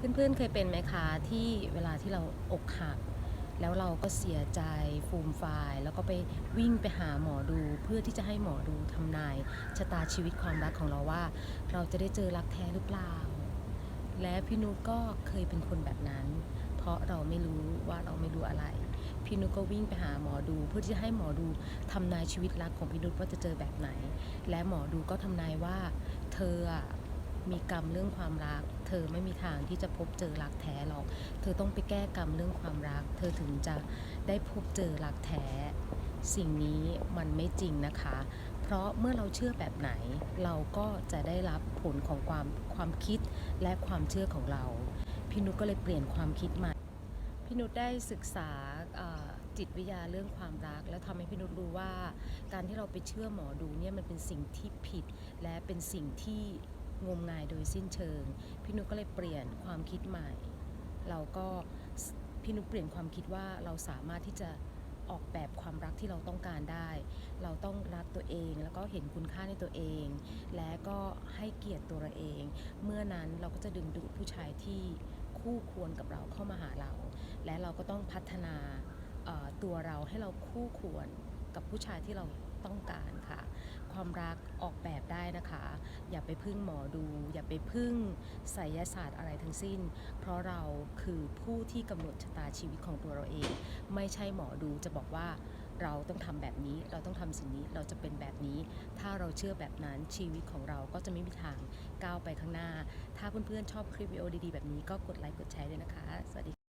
เพื่อนๆเคยเป็นไหมคะที่เวลาที่เราอกหัก แล้วเราก็เสียใจฟูมฟาย แล้วก็ไปวิ่งไปหาหมอดู เพื่อที่จะให้หมอดูทำนายชะตาชีวิตความรักของเราว่า เราจะได้เจอรักแท้หรือเปล่า และพี่นุชก็เคยเป็นคนแบบนั้น เพราะเราไม่รู้ว่าเราไม่รู้อะไร พี่นุชก็วิ่งไปหาหมอดู เพื่อที่จะให้หมอดูทำนายชีวิตรักของพี่นุชว่าจะเจอแบบไหน และหมอดูก็ทำนายว่า เธออะ มีกรรมเรื่องความรัก เธอไม่มีทางที่จะพบเจอรักแท้หรอก เธอต้องไปแก้กรรมเรื่องความรัก เธอถึงจะได้พบเจอรักแท้ สิ่งนี้มันไม่จริงนะคะ เพราะเมื่อเราเชื่อแบบไหน เราก็จะได้รับผลของความความคิดและความเชื่อของเรา พี่นุชก็เลยเปลี่ยนความคิดใหม่ พี่นุชได้ศึกษาจิตวิทยาเรื่องความรัก แล้วทำให้พี่นุชรู้ว่า การที่เราไปเชื่อหมอดูเนี่ยมันเป็นสิ่งที่ผิด และเป็นสิ่งที่ งมงายโดยสิ้นเชิง พี่นุก็เลยเปลี่ยนความคิดใหม่ เราก็พี่นุเปลี่ยนความคิดว่าเราสามารถที่จะออกแบบความรักที่เราต้องการได้ เราต้องรักตัวเองแล้วก็เห็นคุณค่าในตัวเอง และก็ให้เกียรติตัวเราเอง เมื่อนั้นเราก็จะดึงดูดผู้ชายที่คู่ควรกับเราเข้ามาหาเรา และเราก็ต้องพัฒนาตัวเราให้เราคู่ควรกับผู้ชายที่เราต้องการค่ะ ความรักออกแบบได้นะคะ อย่าไปพึ่งหมอดู อย่าไปพึ่งไสยศาสตร์อะไรทั้งสิ้น เพราะเราคือผู้ที่กำหนดชะตาชีวิตของตัวเราเอง ไม่ใช่หมอดูจะบอกว่าเราต้องทำแบบนี้ เราต้องทำสิ่งนี้ เราจะเป็นแบบนี้ ถ้าเราเชื่อแบบนั้นชีวิตของเราก็จะไม่มีทางก้าวไปข้างหน้า ถ้าเพื่อนๆชอบคลิปวิดีโอดีๆแบบนี้ก็กดไลค์กดแชร์ด้วยนะคะ สวัสดี